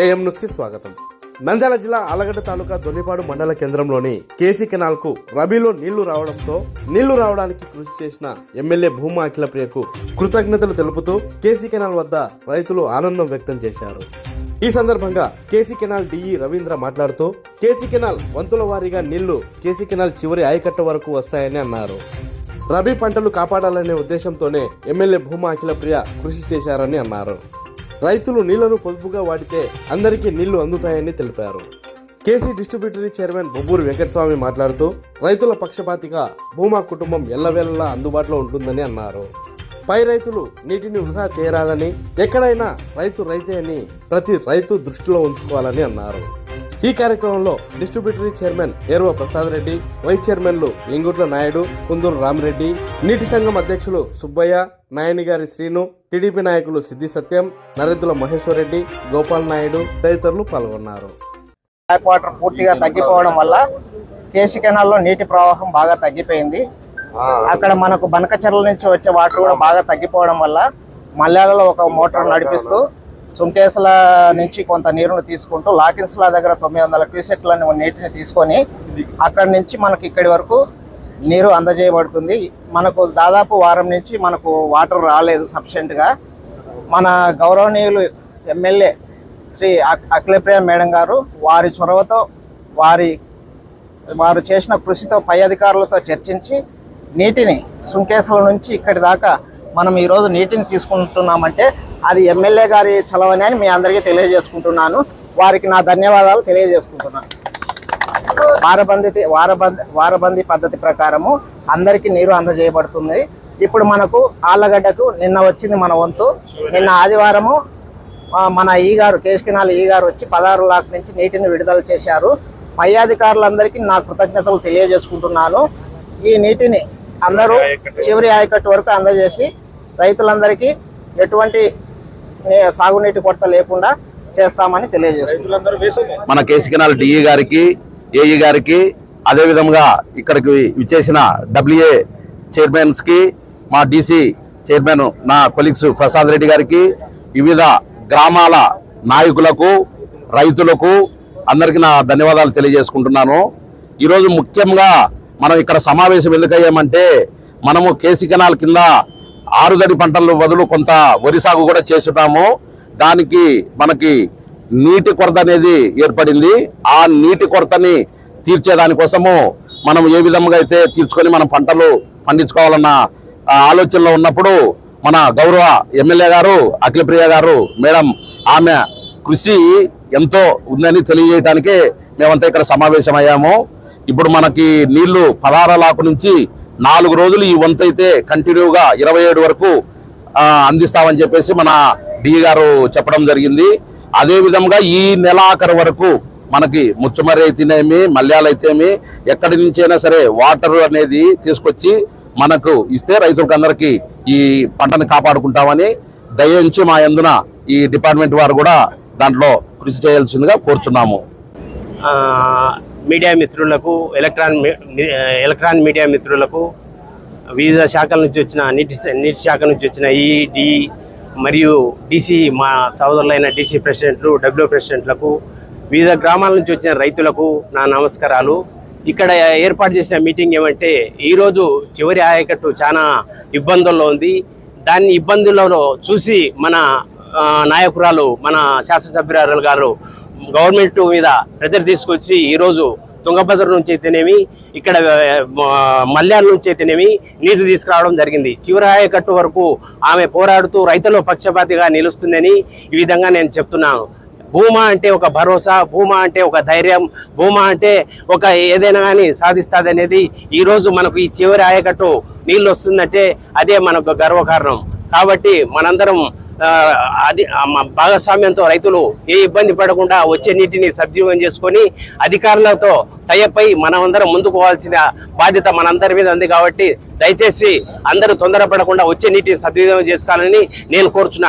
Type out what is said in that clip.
AM న్యూస్కి స్వాగతం. నంద్యాల జిల్లా ఆలగడ్డ తాలూకా దొన్నిపాడు మండల కేంద్రంలోని కేసీ కెనాల్కు రబీలో నీళ్ళు రావడంతో నీళ్ళు రావడానికి కృషి చేసిన ఎమ్మెల్యే భూమా అఖిలప్రియకు కృతజ్ఞతలు తెలుపుతూ కేసీ కెనాల్ వద్ద రైతులు ఆనందం వ్యక్తం చేశారు. ఈ సందర్భంగా కేసీ కెనాల్ డిఈ రవీంద్ర మాట్లాడుతూ కేసీ కెనాల్ వంతుల వారీగా నీళ్ళు కేసీ కెనాల్ చివరి ఆయకట్ట వరకు వస్తాయని అన్నారు. రబీ పంటలు కాపాడాలనే ఉద్దేశంతోనే ఎమ్మెల్యే భూమా అఖిలప్రియ కృషి చేశారని అన్నారు. రైతులు నీళ్ళను పొదుపుగా వాడితే అందరికీ నీళ్ళు అందుతాయని తెలిపారు. KC distributary chairman Bobburu Venkataswamy మాట్లాడుతూ రైతుల పక్షపాతిగా భూమా కుటుంబం ఎల్లవేళలా అందుబాటులో ఉంటుందని అన్నారు. పై రైతులు నీటిని వృధా చేయరాదని ఎక్కడైనా రైతు రైతే అని ప్రతి రైతు దృష్టిలో ఉంచుకోవాలని అన్నారు. ఈ కార్యక్రమంలో distributary chairman Erva Prasad Reddy vice చైర్మన్లు లింగుట్ల నాయుడు కుందూరు రామిరెడ్డి నీటి సంఘం అధ్యక్షులు సుబ్బయ్య నాయనిగారి శ్రీను టీడీపీ నాయకులు సిద్ధి సత్యం నరెద్దుల మహేశ్వర్ రెడ్డి గోపాల్ నాయుడు తదితరులు పాల్గొన్నారు. బ్యాక్ వాటర్ పూర్తిగా తగ్గిపోవడం వల్ల కేసీ కెనాల్లో నీటి ప్రవాహం బాగా తగ్గిపోయింది. అక్కడ మనకు బనకచెర్ల నుంచి వచ్చే వాటర్ కూడా బాగా తగ్గిపోవడం వల్ల మల్యాలలో ఒక మోటార్ నడిపిస్తూ సుంకేసుల నుంచి కొంత నీరును తీసుకుంటూ లాకిన్స్ల దగ్గర తొమ్మిది వందల క్యూసెక్ల నీటిని తీసుకొని అక్కడి నుంచి మనకి ఇక్కడి వరకు నీరు అందజేయబడుతుంది. మనకు దాదాపు వారం నుంచి మనకు వాటర్ రాలేదు సఫిషియెంట్గా. మన గౌరవనీయులు ఎమ్మెల్యే శ్రీ అఖిలప్రియ మేడం గారు వారి చొరవతో వారి వారు చేసిన కృషితో పై అధికారులతో చర్చించి నీటిని సుంకేసుల నుంచి ఇక్కడి దాకా మనం ఈరోజు నీటిని తీసుకుంటున్నామంటే అది ఎమ్మెల్యే గారి చలవని అని మీ అందరికీ తెలియజేసుకుంటున్నాను. వారికి నా ధన్యవాదాలు తెలియజేసుకుంటున్నాను. వారబంది వారబంది వారబంది పద్ధతి ప్రకారము అందరికీ నీరు అందజేయబడుతుంది. ఇప్పుడు మనకు ఆళ్ళగడ్డకు నిన్న వచ్చింది మన వంతు. నిన్న ఆదివారము మన ఈ గారు కేశకినాల్ ఈ గారు వచ్చి పదహారు లాక్ నుంచి నీటిని విడుదల చేశారు. పై అధికారులందరికీ నా కృతజ్ఞతలు తెలియజేసుకుంటున్నాను. ఈ నీటిని అందరూ చివరి ఆయకట్టు వరకు అందజేసి రైతులందరికీ ఎటువంటి సాగునీటి కొరత లేకుండా చేస్తామని తెలియజేసుకుంటున్నాను మన కేసికనాల్ డిఈ గారికి ఏఈ గారికి అదే విధంగా ఇక్కడికి విచ్చేసిన డబ్ల్యూఏ చైర్మన్స్కి మా డీసీ చైర్మన్ నా కొలీగ్స్ ప్రసాద్ రెడ్డి గారికి వివిధ గ్రామాల నాయకులకు రైతులకు అందరికీ నా ధన్యవాదాలు తెలియజేసుకుంటున్నాను. ఈరోజు ముఖ్యంగా మనం ఇక్కడ సమావేశం ఎందుకయ్యామంటే మనము కేసీ కెనాల్ కింద ఆరుదడి పంటల బదులు కొంత వరి సాగు కూడా చేస్తున్నాము. దానికి మనకి నీటి కొరత అనేది ఏర్పడింది. ఆ నీటి కొరతని తీర్చేదానికోసము మనం ఏ విధంగా అయితే తీర్చుకొని మనం పంటలు పండించుకోవాలన్న ఆలోచనలో ఉన్నప్పుడు మన గౌరవ ఎమ్మెల్యే గారు అఖిలప్రియ గారు మేడం ఆమె కృషి ఎంతో ఉందని తెలియజేయడానికే మేమంతా ఇక్కడ సమావేశమయ్యాము. ఇప్పుడు మనకి నీళ్ళు పదహార లాకు నుంచి నాలుగు రోజులు ఈ వంతు అయితే కంటిన్యూగా ఇరవై ఏడు వరకు అందిస్తామని చెప్పేసి మన డిఈ గారు చెప్పడం జరిగింది. అదేవిధంగా ఈ నెలాఖరు వరకు మనకి ముచ్చమరి అయితేనేమి మల్యాలు అయితేమి ఎక్కడి నుంచైనా సరే వాటర్ అనేది తీసుకొచ్చి మనకు ఇస్తే రైతులకు అందరికీ ఈ పంటను కాపాడుకుంటామని దయించి మా యందున ఈ డిపార్ట్మెంట్ వారు కూడా దాంట్లో కృషి చేయాల్సిందిగా కోరుచున్నాము. మీడియా మిత్రులకు ఎలక్ట్రాన్ ఎలక్ట్రాన్ మీడియా మిత్రులకు వివిధ శాఖల నుంచి వచ్చిన నీటి నీటి శాఖ నుంచి వచ్చిన ఈడి మరియు డీసీ మా సోదరులైన డీసీ ప్రెసిడెంట్లు డబ్ల్యూ ప్రెసిడెంట్లకు వివిధ గ్రామాల నుంచి వచ్చిన రైతులకు నా నమస్కారాలు. ఇక్కడ ఏర్పాటు చేసిన మీటింగ్ ఏమంటే ఈరోజు చివరి ఆయకట్టు చాలా ఇబ్బందుల్లో ఉంది. దాన్ని ఇబ్బందులలో చూసి మన నాయకురాలు మన శాసనసభ్యురాలు గారు గవర్నమెంట్ మీద ప్రెజర్ తీసుకొచ్చి ఈరోజు తుంగభద్ర నుంచి అయితేనేమి ఇక్కడ మల్యాల నుంచి అయితేనేమి నీరు తీసుకురావడం జరిగింది. చివరి ఆయకట్టు వరకు ఆమె పోరాడుతూ రైతుల పక్షపాతిగా నిలుస్తుందని ఈ విధంగా నేను చెప్తున్నాను. భూమా అంటే ఒక భరోసా భూమా అంటే ఒక ధైర్యం భూమా అంటే ఒక ఏదైనా కానీ సాధిస్తుంది అనేది ఈరోజు మనకు ఈ చివరి ఆయకట్టు నీళ్ళు వస్తుందంటే అదే మనకు గర్వకారణం. కాబట్టి మనందరం అది భాగస్వామ్యంతో రైతులు ఏ ఇబ్బంది పడకుండా వచ్చే నీటిని సద్వినియోగం చేసుకొని అధికారులతో టైప్ అయి మనమందరం ముందుకు పోవాల్సిన బాధ్యత మనందరి మీద ఉంది కాబట్టి దయచేసి అందరూ తొందరపడకుండా వచ్చే నీటిని సద్వినియోగం చేసుకోవాలని నేను కోరుచున్నాను.